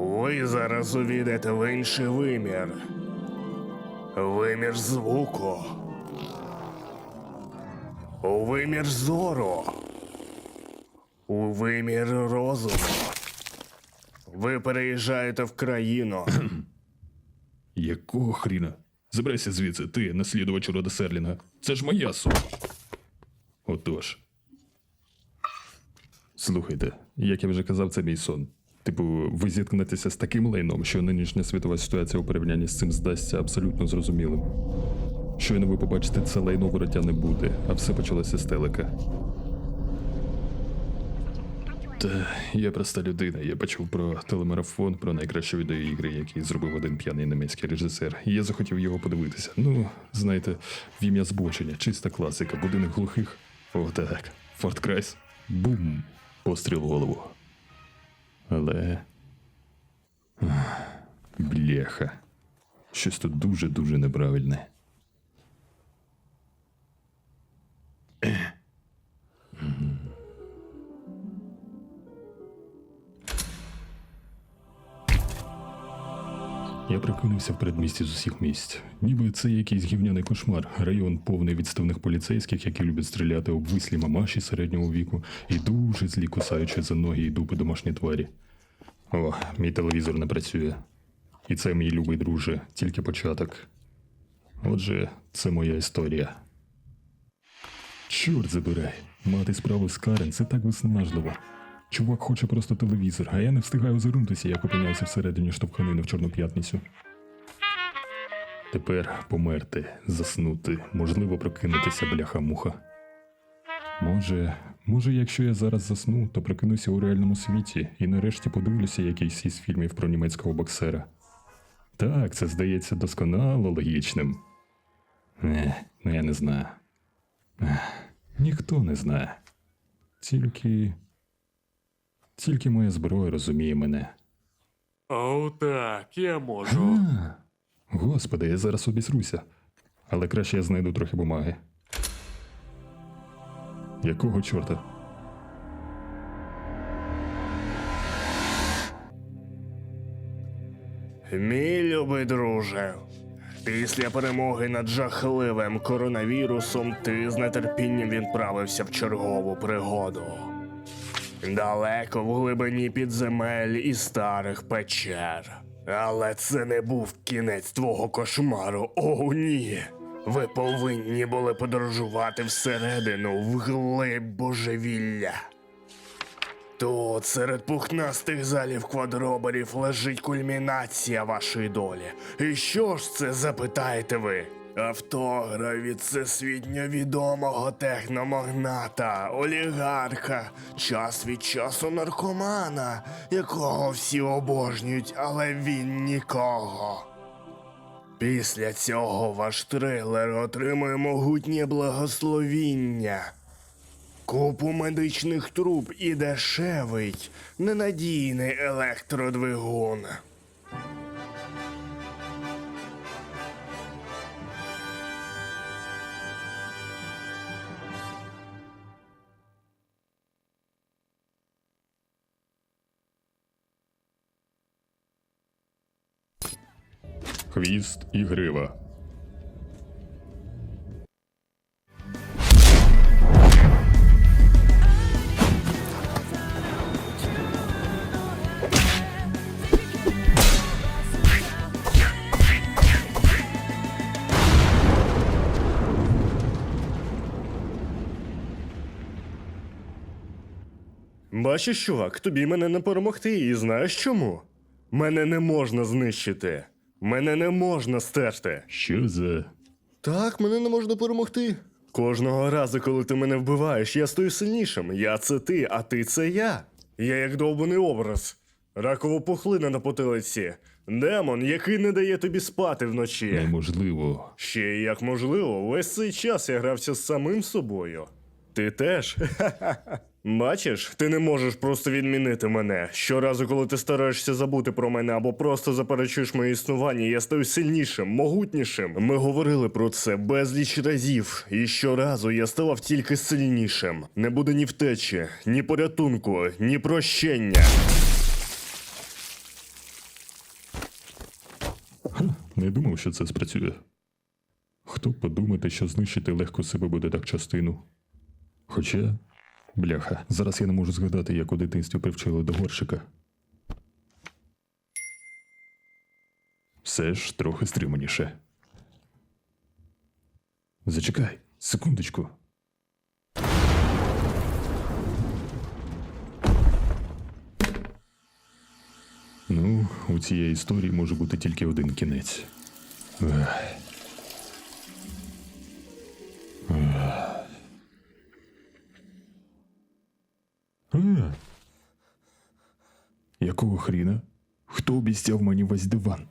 Ви зараз увійдете в інший вимір. Вимір звуку. У вимір зору. У вимір розуму. Ви переїжджаєте в країну. Якого хріна? Забирайся звідси, ти, наслідувач рода Серлінга. Це ж моя суть. Отож. Слухайте, як я вже казав, це мій сон. Типу, ви зіткнетеся з таким лайном, що нинішня світова ситуація у порівнянні з цим здасться абсолютно зрозумілим. Щойно ви побачите це лайно вороття не буде, а все почалося з телека. Та я проста людина. Я почув про телемарафон, про найкращі відеоігри, які зробив один п'яний німецький режисер. Я захотів його подивитися. Ну, знаєте, в ім'я збочення, чиста класика, будинок глухих. О, так. Форт Крайс. Бум! Постріл в голову. Але. Бляха. Щось тут дуже-дуже неправильне. Я прокинувся в передмісті з усіх місць. Ніби це якийсь гівняний кошмар. Район повний відставних поліцейських, які люблять стріляти обвислі мамаші середнього віку і дуже злі кусаючи за ноги і дупи домашні тварі. О, мій телевізор не працює. І це мій любий друже, тільки початок. Отже, це моя історія. Чорт забирай. Мати справу з Карен це так виснажливо. Чувак хоче просто телевізор, а я не встигаю озирнутися, як опинявся всередині штовханини в Чорну п'ятницю. Тепер померти, заснути, можливо, прокинутися бляха-муха. Може, може, якщо я зараз засну, то прокинуся у реальному світі і нарешті подивлюся якийсь із фільмів про німецького боксера. Так, це здається досконало логічним. Ех, ну я не знаю. Ніхто не знає. Тільки. Тільки моя зброя розуміє мене. О, так, я можу. А, Господи, я зараз обісруся. Але краще я знайду трохи бумаги. Якого чорта? Мій любий друже. Після перемоги над жахливим коронавірусом ти з нетерпінням відправився в чергову пригоду. Далеко в глибині підземель і старих печер. Але це не був кінець твого кошмару. О, ні. Ви повинні були подорожувати всередину в глиб божевілля. Тут серед пухнастих залів квадроберів лежить кульмінація вашої долі. І що ж це запитаєте ви? Автограф від всесвітньо відомого техномагната, олігарха, час від часу наркомана, якого всі обожнюють, але він нікого. Після цього ваш трилер отримує могутнє благословіння. Купу медичних труб і дешевий, ненадійний електродвигун. Хвіст і грива. Бачиш, чувак, тобі мене не перемогти, і знаєш чому? Мене не можна знищити. Мене не можна стерти. Що за. Так, мене не можна перемогти. Кожного разу, коли ти мене вбиваєш, я стою сильнішим. Я це ти, а ти це я. Я як довбаний образ. Ракова пухлина на потилиці. Демон, який не дає тобі спати вночі. Неможливо. Ще й як можливо, весь цей час я грався з самим собою. Ти теж? Ха-ха-ха. Бачиш, ти не можеш просто відмінити мене. Щоразу, коли ти стараєшся забути про мене або просто заперечуєш моє існування, я стаю сильнішим, могутнішим. Ми говорили про це безліч разів, і щоразу я ставав тільки сильнішим. Не буде ні втечі, ні порятунку, ні прощення. Не думав, що це спрацює. Хто подумати, що знищити легко себе буде так частину. Хоча, бляха, зараз я не можу згадати, як у дитинстві привчили до горщика. Все ж трохи стриманіше. Зачекай, секундочку. Ну, у цієї історії може бути тільки один кінець. Ех. Якого хріна? Хто обіцяв мені весь диван?